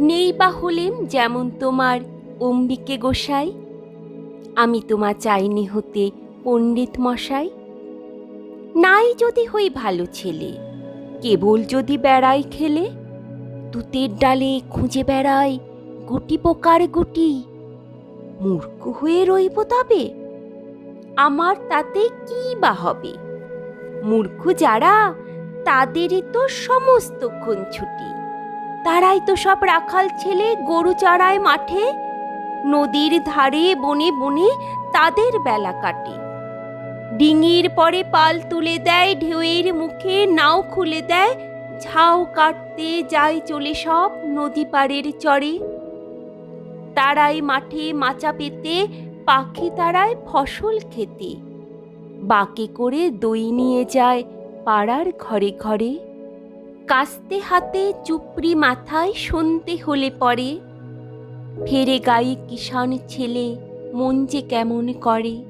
নেই বা হলেম যেমন তোমার অম্বিকে গোসাই, আমি তোমা চাইনি হতে পণ্ডিত মশাই। নাই যদি হই ভালো ছেলে, কেবল যদি বেড়াই খেলে, তুতের ডালে খুঁজে বেড়াই গুটি পোকার গুটি। মূর্খ হয়ে রইব তবে, আমার তাতে কি বা হবে? মূর্খ যারা, তাদেরই তো সমস্ত সমস্তক্ষণ ছুটি তারাই তো সব রাখাল ছেলে, গরু চড়ায় মাঠে। নদীর ধারে বনে বনে তাদের বেলা কাটে। ডিঙির পরে পাল তুলে দেয়, ঢেউয়ের মুখে নাও খুলে দেয়। ঝাউ কাটতে যায় চলে সব নদী পাড়ের চরে। তারাই মাঠে মাচা পেতে, পাখি তারায় ফসল খেতে। বাকে করে দই নিয়ে যায় পাড়ার ঘরে ঘরে। কাস্তে হাতে চুপড়ি মাথায় শুনতে হলে পরে ফেরে গায়ে কিষান ছেলে মন যে কেমন করে।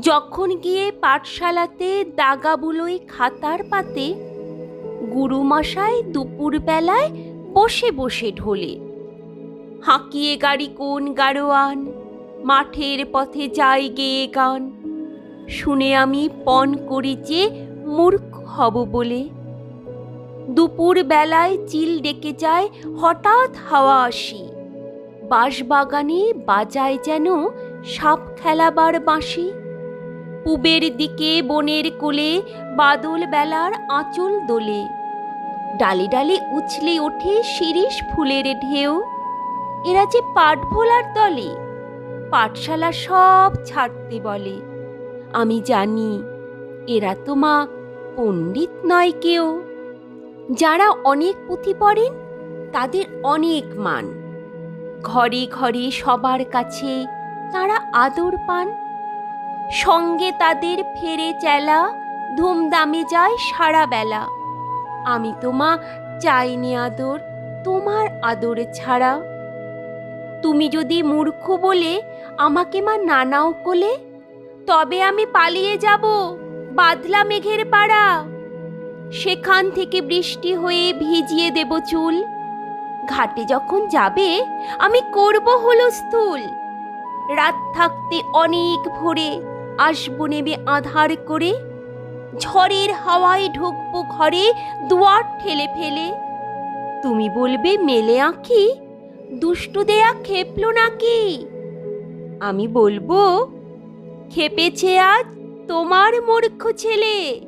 যখন গিয়ে পাঠশালাতে দাগা বুলোই খাতার পাতে গুরুমশাই দুপুর বেলায় বসে বসে ঢোলে। হাঁকিয়ে গাড়ি কোন গাড়োয়ান, মাঠের পথে যাই গেয়ে গান। শুনে আমি পণ করি যে মূর্খ হব বলে। দুপুর বেলায় চিল ডেকে যায়, হঠাৎ হাওয়া আসি। বাঁশবাগানে বাজায় যেন সাপ খেলাবার বাঁশি। পুবের দিকে বনের কোলে বাদল বেলার আঁচল দোলে। ডালে ডালে উছলে ওঠে শিরিষ ফুলের ঢেউ। এরা যে পাট ভোলার দলে, পাঠশালা সব ছাড়তে বলে। আমি জানি, এরা তো মা পণ্ডিত নয় কেউ। যারা অনেক পুঁথি পড়েন, তাদের অনেক মান। ঘরে ঘরে সবার কাছে তারা আদর পান। সঙ্গে তাদের ফেরে চেলা, ধুমধামে যায় সারা বেলা। আমি তো মা চাইনি আদর, তোমার আদর ছাড়া। তুমি যদি মূর্খ বলে আমাকে মা নানাও কোলে, তবে আমি পালিয়ে যাব বাদলা মেঘের পাড়া। সেখান থেকে বৃষ্টি হয়ে ভিজিয়ে দেব চুল। ঘাটে যখন যাবে, আমি করব হুলস্থুল রাত থাকতে অনেক ভোরে আসব নেবে আধার করে। ঝড়ের হাওয়ায় ঢুকবো ঘরে, দুয়ার ঠেলে ফেলে। তুমি বলবে, মেলে আঁকি দুষ্টু দেয়া খেপলো নাকি? আমি বলব, খেপেছে আজ তোমার মূর্খ ছেলে।